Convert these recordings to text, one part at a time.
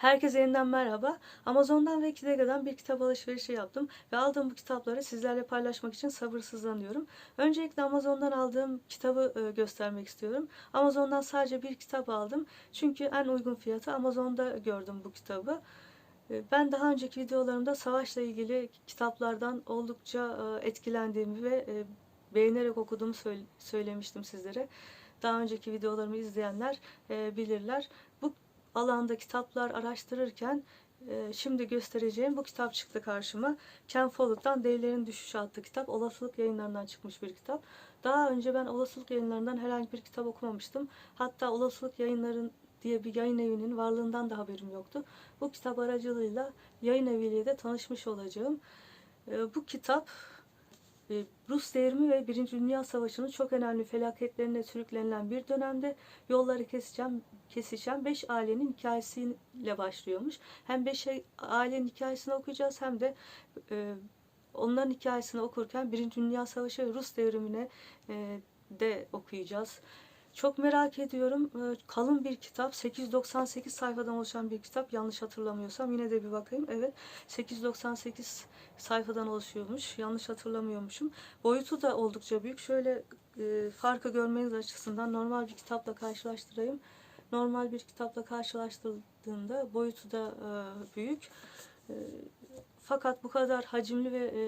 Herkese yeniden merhaba. Amazon'dan ve Kidega'dan bir kitap alışverişi yaptım ve aldığım bu kitapları sizlerle paylaşmak için sabırsızlanıyorum. Öncelikle Amazon'dan aldığım kitabı e, göstermek istiyorum. Amazon'dan sadece bir kitap aldım. Çünkü en uygun fiyatı Amazon'da gördüm bu kitabı. E, Ben daha önceki videolarımda savaşla ilgili kitaplardan oldukça e, etkilendiğimi ve beğenerek okuduğumu söyle- söylemiştim sizlere. Daha önceki videolarımı izleyenler bilirler. Bu alanda kitaplar araştırırken e, şimdi göstereceğim bu kitap çıktı karşıma. Ken Follett'tan Devlerin Düşüşü adlı kitap. Olasılık yayınlarından çıkmış bir kitap. Daha önce ben olasılık yayınlarından herhangi bir kitap okumamıştım. Hatta olasılık yayınların diye bir yayın evinin varlığından da haberim yoktu. Bu kitap aracılığıyla yayın eviyle de tanışmış olacağım. E, bu kitap Rus devrimi ve Birinci Dünya Savaşı'nın çok önemli felaketlerine sürüklenilen bir dönemde yolları kesişen, kesişen beş ailenin hikayesiyle başlıyormuş. Hem beş ailenin hikayesini okuyacağız hem de e, onların hikayesini okurken Birinci Dünya Savaşı ve Rus devrimine e, de okuyacağız. Çok merak ediyorum. E, Kalın bir kitap. 898 sayfadan oluşan bir kitap. Yanlış hatırlamıyorsam. Yine de bir bakayım. Evet. 898 sayfadan oluşuyormuş. Yanlış hatırlamıyormuşum. Boyutu da oldukça büyük. Şöyle e, farkı görmeniz açısından normal bir kitapla karşılaştırayım. Normal bir kitapla karşılaştırdığında boyutu da e, büyük. E, fakat bu kadar hacimli ve e,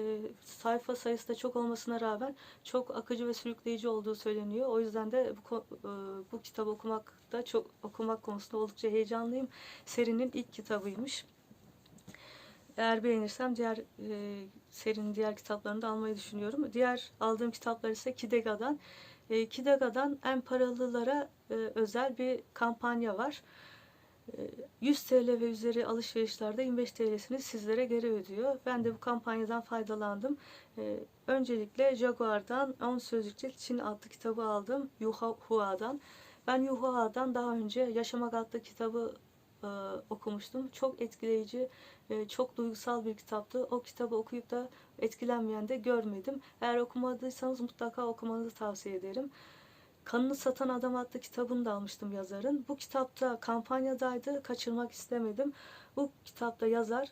sayfa sayısı da çok olmasına rağmen çok akıcı ve sürükleyici olduğu söyleniyor. O yüzden de bu, e, bu kitabı okumakta çok okumak konusunda oldukça heyecanlıyım. Serinin ilk kitabıymış. Eğer beğenirsem diğer e, serinin diğer kitaplarını da almayı düşünüyorum. Diğer aldığım kitaplar ise Kidega'dan. E, Kidega'dan en paralılara e, özel bir kampanya var. E, 100 TL ve üzeri alışverişlerde 25 TL'sini sizlere geri ödüyor. Ben de bu kampanyadan faydalandım. E, öncelikle Jaguar'dan 10 Sözcükçe Çin adlı kitabı aldım. Yuha Hua'dan. Ben Yuha'dan daha önce Yaşamak adlı kitabı e, okumuştum. Çok etkileyici, e, çok duygusal bir kitaptı. O kitabı okuyup da etkilenmeyen de görmedim. Eğer okumadıysanız mutlaka okumanızı tavsiye ederim. Kanını Satan Adam adlı kitabını da almıştım yazarın. Bu kitapta kampanyadaydı, kaçırmak istemedim. Bu kitapta yazar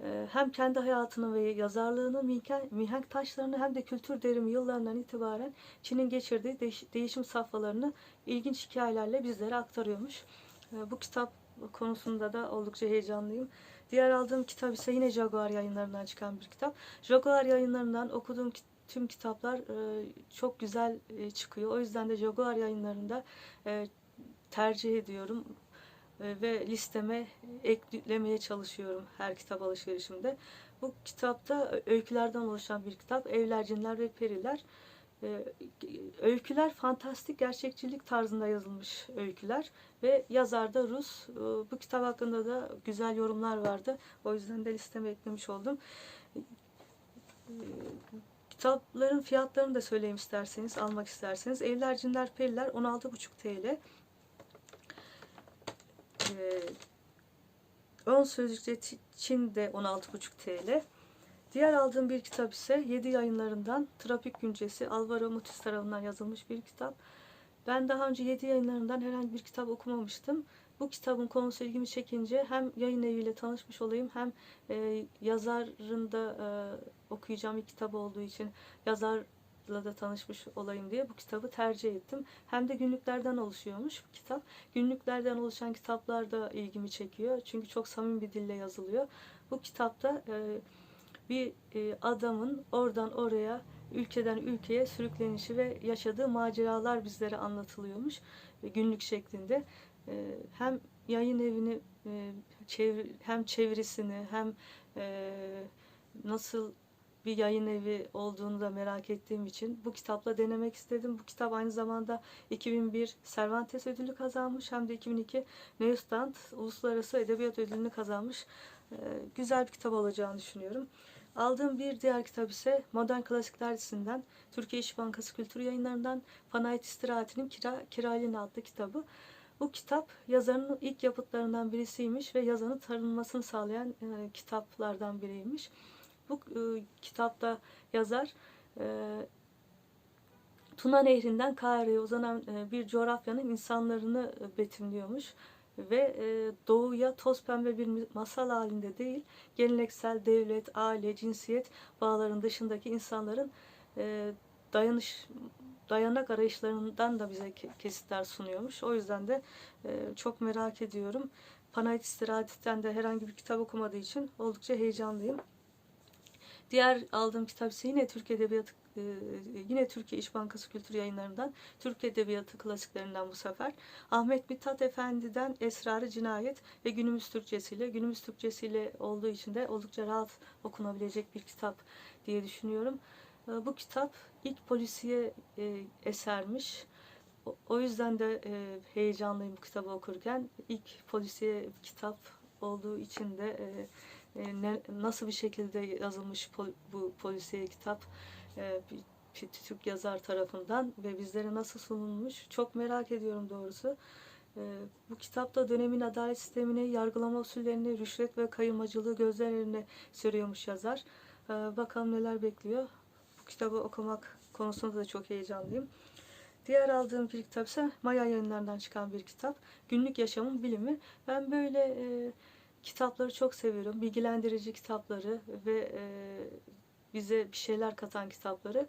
e, hem kendi hayatını ve yazarlığını, mihenk, taşlarını hem de kültür devrimi yıllarından itibaren Çin'in geçirdiği değiş- değişim safhalarını ilginç hikayelerle bizlere aktarıyormuş. E, Bu kitap konusunda da oldukça heyecanlıyım. Diğer aldığım kitap ise yine Jaguar yayınlarından çıkan bir kitap. Jaguar yayınlarından okuduğum ki- tüm kitaplar e, çok güzel e, çıkıyor. O yüzden de Jaguar yayınlarında e, tercih ediyorum E, ve listeme eklemeye çalışıyorum her kitap alışverişimde. Bu kitapta öykülerden oluşan bir kitap. Evler, Cinler ve Periler. E, Öyküler fantastik gerçekçilik tarzında yazılmış öyküler ve yazar da Rus. E, Bu kitap hakkında da güzel yorumlar vardı. O yüzden de listeme eklemiş oldum. E, Kitapların fiyatlarını da söyleyeyim isterseniz, almak isterseniz. Evler, Cinler, Periler 16,5 TL. Ee, Ön Sözlükçe Ç- Çin de 16,5 TL. Diğer aldığım bir kitap ise 7 yayınlarından Trafik Güncesi Alvaro Mutis tarafından yazılmış bir kitap. Ben daha önce 7 yayınlarından herhangi bir kitap okumamıştım. Bu kitabın konusu ilgimi çekince hem yayın eviyle tanışmış olayım hem e, yazarın da e, okuyacağım bir kitap olduğu için yazarla da tanışmış olayım diye bu kitabı tercih ettim. Hem de günlüklerden oluşuyormuş bu kitap. Günlüklerden oluşan kitaplar da ilgimi çekiyor. Çünkü çok samimi bir dille yazılıyor. Bu kitapta e, bir e, adamın oradan oraya, ülkeden ülkeye sürüklenişi ve yaşadığı maceralar bizlere anlatılıyormuş e, günlük şeklinde. E, hem yayın evini e, hem çevirisini hem e, nasıl bir yayın evi olduğunu da merak ettiğim için bu kitapla denemek istedim. Bu kitap aynı zamanda 2001 Cervantes ödülü kazanmış hem de 2002 Neustadt Uluslararası Edebiyat Ödülünü kazanmış. E, güzel bir kitap olacağını düşünüyorum. Aldığım bir diğer kitap ise Modern Klasikler dizisinden Türkiye İş Bankası Kültür Yayınlarından Panayit İstirahatinin Kira, Kiralini adlı kitabı. Bu kitap yazarının ilk yapıtlarından birisiymiş ve yazarın tanınmasını sağlayan e, kitaplardan biriymiş. Bu e, kitapta yazar e, Tuna Nehri'nden Kahire'ye uzanan e, bir coğrafyanın insanlarını e, betimliyormuş. ve e, doğuya toz pembe bir masal halinde değil, geleneksel devlet, aile, cinsiyet bağların dışındaki insanların e, dayanış dayanak arayışlarından da bize ke- kesitler sunuyormuş. O yüzden de e, çok merak ediyorum. Panayit İstirahat'ten de herhangi bir kitap okumadığı için oldukça heyecanlıyım. Diğer aldığım kitap ise yine Türk Edebiyatı e, yine Türkiye İş Bankası Kültür Yayınları'ndan Türk Edebiyatı klasiklerinden bu sefer Ahmet Mithat Efendi'den Esrarı Cinayet ve günümüz Türkçesiyle günümüz Türkçesiyle olduğu için de oldukça rahat okunabilecek bir kitap diye düşünüyorum. E, Bu kitap ilk polisiye e, esermiş. O- O yüzden de e, heyecanlıyım kitabı okurken. İlk polisiye kitap olduğu için de e, e, ne, nasıl bir şekilde yazılmış pol- bu polisiye kitap e, bir, Türk yazar tarafından ve bizlere nasıl sunulmuş çok merak ediyorum doğrusu. E, bu kitapta dönemin adalet sistemini, yargılama usullerini, rüşvet ve kayırmacılığı gözler önüne seriyormuş yazar. E, bakalım neler bekliyor. Bu kitabı okumak konusunda da çok heyecanlıyım. Diğer aldığım bir kitap ise Maya yayınlarından çıkan bir kitap. Günlük Yaşamın Bilimi. Ben böyle e, kitapları çok seviyorum. Bilgilendirici kitapları ve e, bize bir şeyler katan kitapları.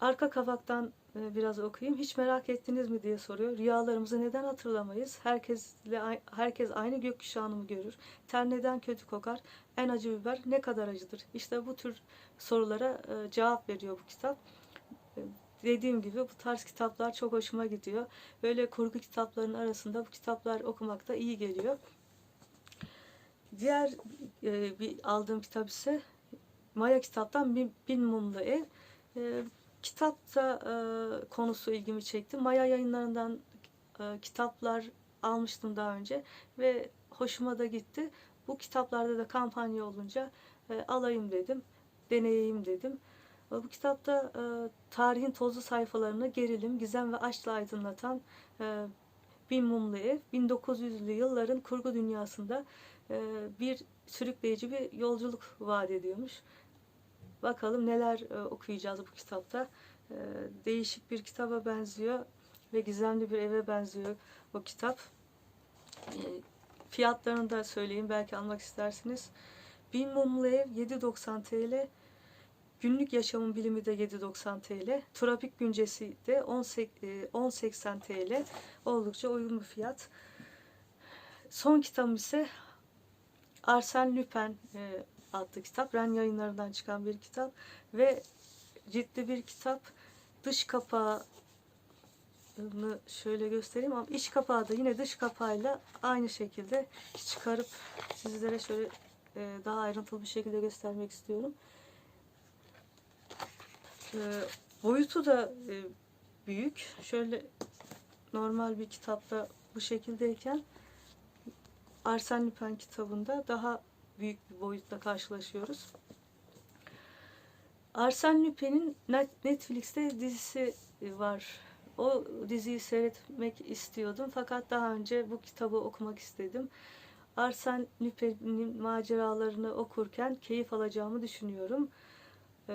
Arka kavaktan biraz okuyayım. Hiç merak ettiniz mi diye soruyor. Rüyalarımızı neden hatırlamayız? Herkesle herkes aynı gökkuşağını mı görür? Ter neden kötü kokar? En acı biber ne kadar acıdır? İşte bu tür sorulara e, cevap veriyor bu kitap. E, Dediğim gibi bu tarz kitaplar çok hoşuma gidiyor. Böyle kurgu kitapların arasında bu kitaplar okumak da iyi geliyor. Diğer e, bir aldığım kitap ise Maya kitaptan Bin, Mumlu Ev. E, kitapta e, konusu ilgimi çekti. Maya yayınlarından e, kitaplar almıştım daha önce ve hoşuma da gitti. Bu kitaplarda da kampanya olunca e, alayım dedim, deneyeyim dedim. E, Bu kitapta e, tarihin tozlu sayfalarını gerilim, gizem ve aşkla aydınlatan e, Bin Mumlu Ev, 1900'lü yılların kurgu dünyasında e, bir sürükleyici bir yolculuk vaat ediyormuş. Bakalım neler e, okuyacağız bu kitapta. E, değişik bir kitaba benziyor ve gizemli bir eve benziyor bu kitap. E, fiyatlarını da söyleyeyim belki almak istersiniz. Bin Mumlu Ev 7.90 TL. Günlük yaşamın bilimi de 7.90 TL. Trafik güncesi de 10.80 TL. Oldukça uygun bir fiyat. Son kitabım ise Arsène Lupin adlı kitap. Ren yayınlarından çıkan bir kitap ve ciddi bir kitap. Dış kapağını şöyle göstereyim ama iç kapağı da yine dış kapağıyla aynı şekilde çıkarıp sizlere şöyle e, daha ayrıntılı bir şekilde göstermek istiyorum. E, boyutu da e, büyük. Şöyle normal bir kitapta bu şekildeyken Arsène Lupin kitabında daha büyük bir boyutla karşılaşıyoruz. Arsène Lupin'in Net- Netflix'te dizisi var. O diziyi seyretmek istiyordum fakat daha önce bu kitabı okumak istedim. Arsène Lupin'in maceralarını okurken keyif alacağımı düşünüyorum. Ee,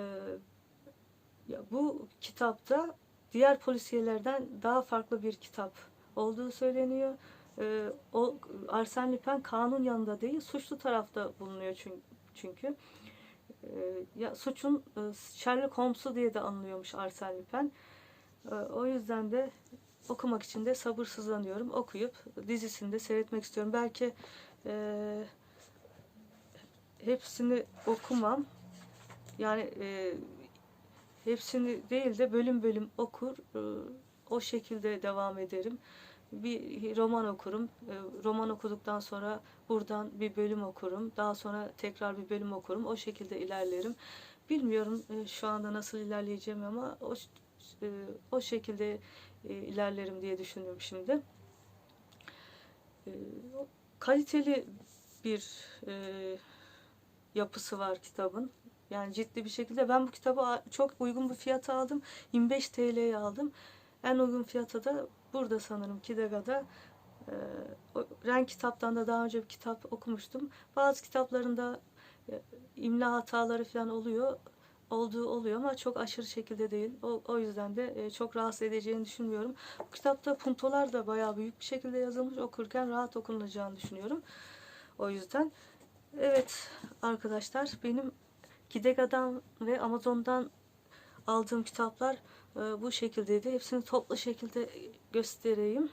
ya bu kitapta diğer polisiyelerden daha farklı bir kitap olduğu söyleniyor. Ee, o Arsène Lupin kanun yanında değil, suçlu tarafta bulunuyor çünkü. çünkü. Ee, ya suçun e, Sherlock Holmes'u diye de anılıyormuş Arsène Lupin. Ee, o yüzden de okumak için de sabırsızlanıyorum. Okuyup dizisini de seyretmek istiyorum. Belki e, hepsini okumam. Yani e, hepsini değil de bölüm bölüm okur. e, o şekilde devam ederim. Bir roman okurum. E, roman okuduktan sonra buradan bir bölüm okurum. Daha sonra tekrar bir bölüm okurum. O şekilde ilerlerim. Bilmiyorum e, şu anda nasıl ilerleyeceğim ama o e, o şekilde e, ilerlerim diye düşünüyorum şimdi. Kaliteli bir yapısı var kitabın. Yani ciddi bir şekilde ben bu kitabı çok uygun bir fiyata aldım. 25 TL'ye aldım. En uygun fiyata da burada sanırım Kidega'da. Ee, o Ren kitaptan da daha önce bir kitap okumuştum. Bazı kitaplarında e, imla hataları falan oluyor. olduğu oluyor ama çok aşırı şekilde değil. O, o yüzden de e, çok rahatsız edeceğini düşünmüyorum. Bu kitapta puntolar da bayağı büyük bir şekilde yazılmış. Okurken rahat okunacağını düşünüyorum. O yüzden evet arkadaşlar benim Gidega'dan ve Amazon'dan aldığım kitaplar e, bu şekildeydi. Hepsini toplu şekilde göstereyim.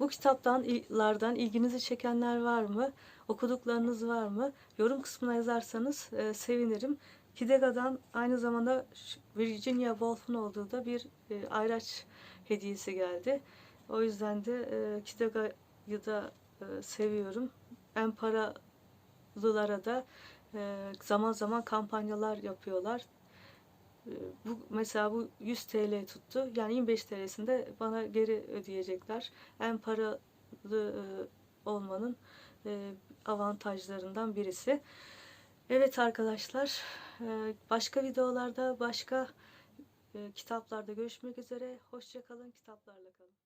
Bu kitaplardan ilginizi çekenler var mı? Okuduklarınız var mı? Yorum kısmına yazarsanız e, sevinirim. Kidega'dan aynı zamanda Virginia Woolf'un olduğu da bir e, ayraç hediyesi geldi. O yüzden de e, Kidega'yı da e, seviyorum. En paralılara da e, zaman zaman kampanyalar yapıyorlar. Bu mesela bu 100 TL tuttu. Yani 25 TL'sini de bana geri ödeyecekler. En paralı e, olmanın e, avantajlarından birisi. Evet arkadaşlar, e, başka videolarda, başka e, kitaplarda görüşmek üzere. Hoşçakalın, kitaplarla kalın.